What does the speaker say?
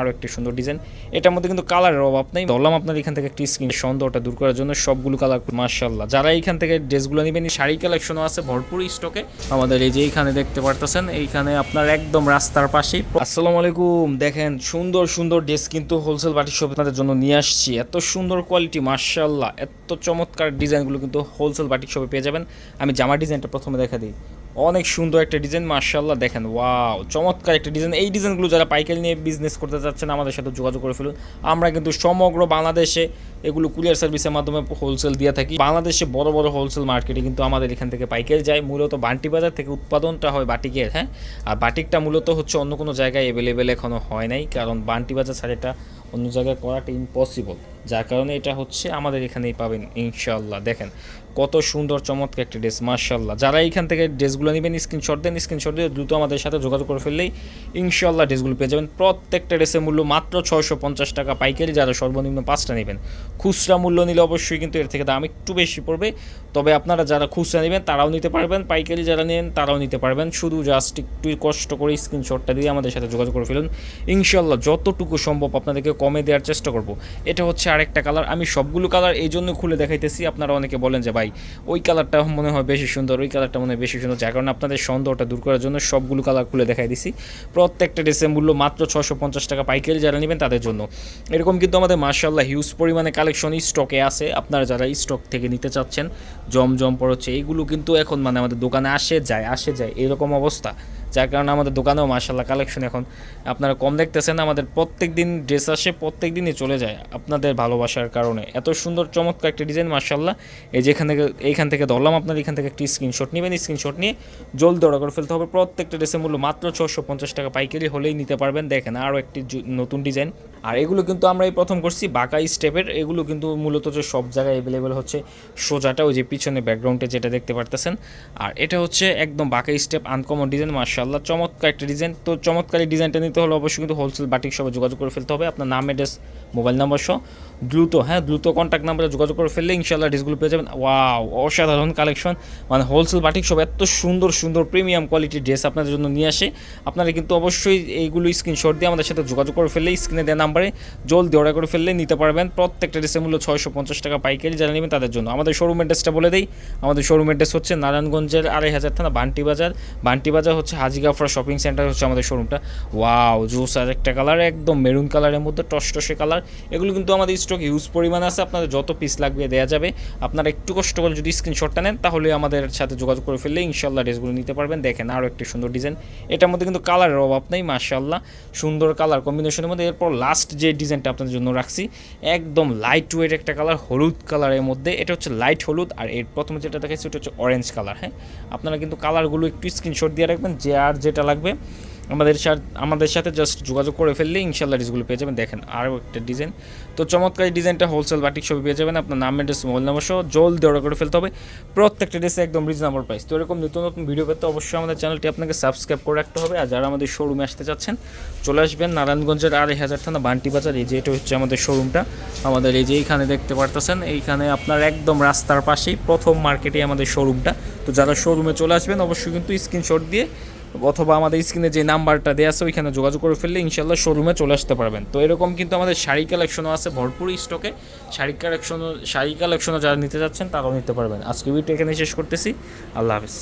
আরও একটি সুন্দর ডিজাইন। এটার মধ্যে কিন্তু কালারের অভাব নেই। বললাম আপনার এখান থেকে একটি স্ক্রিন সন্দেহটা দূর করার জন্য সবগুলো কালার মার্শাল্লাহ যারা এখান থেকে ড্রেসগুলো নেবেন শাড়ি কালেকশনও আছে ভরপুর স্টকে আমাদের এই যে এইখানে দেখতে পারতেছেন, এইখানে আপনার একদম রাস্তার পাশেই। আসসালামু আলাইকুম। দেখেন, সুন্দর সুন্দর ড্রেস কিন্তু হোলসেল বাটি শপ আপনাদের জন্য নিয়ে আসছি। এত সুন্দর কোয়ালিটি মার্শাল্লাহ এত চমৎকার ডিজাইনগুলো কিন্তু হোলসেল বাটিক শপে পেয়ে যাবেন। আমি জামা ডিজাইনটা প্রথমে দেখা দিই। অনেক সুন্দর একটা ডিজাইন মার্শাল্লাহ দেখেন, ওয়াও, চমৎকার একটা ডিজাইন এই ডিজাইনগুলো যারা পাইকারি নিয়ে বিজনেস করতে চাচ্ছেন আমাদের সাথে যোগাযোগ করে ফেলুন। আমরা কিন্তু সমগ্র বাংলাদেশে এগুলো কুরিয়ার সার্ভিসের মাধ্যমে হোলসেল দিয়ে থাকি। বাংলাদেশে বড় বড় হোলসেল মার্কেটে কিন্তু আমাদের এখান থেকে পাইকারি যায়। মূলত বান্টি বাজার থেকে উৎপাদনটা হয় বাটিকের হ্যাঁ? আর বাটিকটা মূলত হচ্ছে অন্য কোনো জায়গায় অ্যাভেলেবেল এখনও হয় নাই, কারণ বান্টি বাজার ছাড়া অন্য জায়গায় করাটা ইম্পসিবল যার কারণে এটা হচ্ছে আমাদের এখানেই পাবেন ইনশাল্লাহ দেখেন, কত সুন্দর, চমৎকার একটা ড্রেস মার্শাল্লাহ যারা এইখান থেকে ড্রেসগুলো নেবেন, স্ক্রিনশট দেন, স্ক্রিনশট দিয়ে দ্রুত আমাদের সাথে যোগাযোগ করে ফেললেই ইনশাল্লাহ ড্রেসগুলো পেয়ে যাবেন। প্রত্যেকটা ড্রেসের মূল্য মাত্র ছয়শো পঞ্চাশ টাকা পাইকারি, যারা সর্বনিম্ন পাঁচটা নেবেন। খুচরা মূল্য নিলে অবশ্যই কিন্তু এর থেকে দাম একটু বেশি পড়বে। তবে আপনারা যারা খুচরা নেবেন, তারাও নিতে পারবেন। পাইকারি যারা নেন, তারাও নিতে পারবেন। শুধু জাস্ট একটু কষ্ট করে স্ক্রিনশটটা দিয়ে আমাদের সাথে যোগাযোগ করে ফেলুন। ইনশাল্লাহ যতটুকু সম্ভব আপনাদেরকে কমে দেওয়ার চেষ্টা করব। এটা হচ্ছে আরেকটা কালার আমি সবগুলো কালার এই জন্য খুলে দেখাইতেছি। আপনারা অনেকে বলেন যে, ভাই, ওই কালারটা মনে হয় বেশি সুন্দর, ওই কালারটা মনে হয় বেশি সুন্দর। যার কারণে আপনাদের সন্দেহটা দূর করার জন্য সবগুলো কালার খুলে দেখাই দিছি। প্রত্যেকটা ড্রেসের মূল্য মাত্র ছশো পঞ্চাশ টাকা পাইকারি যারা নেবেন তাদের জন্য। এরকম কিন্তু আমাদের মার্শাল্লাহ হিউজ পরিমাণে কালেকশন স্টকে আছে। আপনারা যারা স্টক থেকে নিতে চাচ্ছেন, জমজম পড়ছে এইগুলো কিন্তু এখন মানে আমাদের দোকানে আসে যায় আসে যায়। এরকম অবস্থা। যার কারণে আমাদের দোকানেও মার্শাল্লাহ কালেকশন এখন। আপনারা কম দেখতেছেন, আমাদের প্রত্যেক দিন ড্রেস আসে প্রত্যেক দিনই চলে যায় আপনাদের ভালোবাসার কারণে। এত সুন্দর, চমৎকার একটা ডিজাইন মার্শাল্লাহ এই যে এখান থেকে, এইখান থেকে ধরলাম আপনার এখান থেকে একটি স্ক্রিনশট নেবেন স্ক্রিনশট নিয়ে জলদি অর্ডার করে ফেলতে হবে। প্রত্যেকটা ড্রেসের মূল্য মাত্র ছশো পঞ্চাশ টাকা পাইকারি হলেই নিতে পারবেন। দেখেন আরও একটি নতুন ডিজাইন আর এগুলো কিন্তু আমরা এই প্রথম করছি বাঁকা স্টেপের। এগুলো কিন্তু মূলত যে সব জায়গায় অ্যাভেলেবেল হচ্ছে সোজাটা, ওই যে পিছনে ব্যাকগ্রাউন্ডে যেটা দেখতে পারতেছেন। আর এটা হচ্ছে একদম বাঁকা স্টেপ আনকমন ডিজাইন মার্শাল্লাহ চমৎকার একটা ডিজাইন তো চমৎকার ডিজাইনটা নিতে হলে অবশ্যই কিন্তু হোলসেল বাটিক সবাই যোগাযোগ করে ফেলতে হবে। আপনার নাম অ্যাড্রেস মোবাইল নাম্বার সহ দ্রুত হ্যাঁ দ্রুত কন্ট্যাক্ট নাম্বারে যোগাযোগ করে ফেললে ইনশাল্লাহ ডিসগুলো পেয়ে যাবেন। ওয়াও অসাধারণ কালেকশন মানে হোলসেল বাটিক সব এত সুন্দর সুন্দর প্রিমিয়াম কোয়ালিটির ড্রেস আপনাদের জন্য নিয়ে আসে। আপনারা কিন্তু অবশ্যই এইগুলো স্ক্রিনশট দিয়ে আমাদের সাথে যোগাযোগ করে ফেললে স্ক্রিনে দেওয়া নাম্বারে জলদি অর্ডার করে ফেললে নিতে পারবেন। প্রত্যেকটা ড্রেসের মূল্য ছয়শো পঞ্চাশ টাকা পাইকারি যারা নেবেন তাদের জন্য। আমাদের শোরুম অ্যাড্রেসটা বলে দিই। আমাদের শোরুম অ্যাড্রেস হচ্ছে নারায়ণগঞ্জের আড়াই হাজার থানা বান্টি বাজার। বান্টি বাজার হচ্ছে হাজি গাফরা শপিং সেন্টার হচ্ছে আমাদের শোরুমটা ওয়াও জুস আর একটা কালার একদম মেরুন কালারের মধ্যে টসটসে কালার এগুলো কিন্তু আমাদের স্টক হিউজ পরিমাণে আছে। আপনাদের যত পিস লাগবে দেওয়া যাবে। আপনারা একটু কষ্ট করে যদি স্ক্রিনশটটা নেন, তাহলে আমাদের সাথে যোগাযোগ করে ফেললে ইনশাল্লাহ ড্রেসগুলো নিতে পারবেন। দেখেন আরও একটি সুন্দর ডিজাইন এটার মধ্যে কিন্তু কালারের অভাব নেই মার্শাল্লাহ সুন্দর কালার কম্বিনেশনের মধ্যে। এরপর লাস্ট যে ডিজাইনটা আপনাদের জন্য রাখছি, একদম লাইট ওয়েট একটা কালার হলুদ কালারের মধ্যে। এটা হচ্ছে লাইট হলুদ আর এর প্রথমে যেটা দেখাচ্ছি ওটা হচ্ছে অরেঞ্জ কালার হ্যাঁ? আপনারা কিন্তু কালারগুলো একটু স্ক্রিনশট দিয়ে রাখবেন, যে আর যেটা লাগবে। আমাদের সাথে আমাদের সাথে জাস্ট যোগাযোগ করে ফেললে ইনশাল্লাহ ডিসগুলো পেয়ে যাবেন। দেখেন আরও একটা ডিজাইন তো চমৎকার ডিজাইনটা হোলসেল বাটিক সবই পেয়ে যাবেন। আপনার নাম অ্যাড্রেস মোবাইল নাম্বার সহ জলদি অর্ডার করে ফেলতে হবে। প্রত্যেকটা ড্রেসে একদম রিজনেবল প্রাইস তো এরকম নতুন নতুন ভিডিও পেতে অবশ্যই আমাদের চ্যানেলটি আপনাকে সাবস্ক্রাইব করে রাখতে হবে। আর যারা আমাদের শোরুমে আসতে চাচ্ছেন, চলে আসবেন নারায়ণগঞ্জের আড়াই হাজার থানা বান্টি বাজার। এই যে এটা হচ্ছে আমাদের শোরুমটা আমাদের এই যে এইখানে দেখতে পারতেছেন, এইখানে আপনার একদম রাস্তার পাশেই প্রথম মার্কেটে আমাদের শোরুমটা তো যারা শোরুমে চলে আসবেন, অবশ্যই কিন্তু স্ক্রিনশট দিয়ে অথবা আমাদের স্ক্রিনে যে নাম্বারটা দেওয়া আছে, ওইখানে যোগাযোগ করে ফেললে ইনশাল্লাহ শোরুমে চলে আসতে পারবেন। তো এরকম কিন্তু আমাদের শাড়ি কালেকশনও আছে, ভরপুর স্টকে শাড়ি কালেকশনও শাড়ি কালেকশনও যারা নিতে যাচ্ছেন, তারাও নিতে পারবেন। আজকে ভিডিও এখানে শেষ করতেছি। আল্লাহ হাফিজ।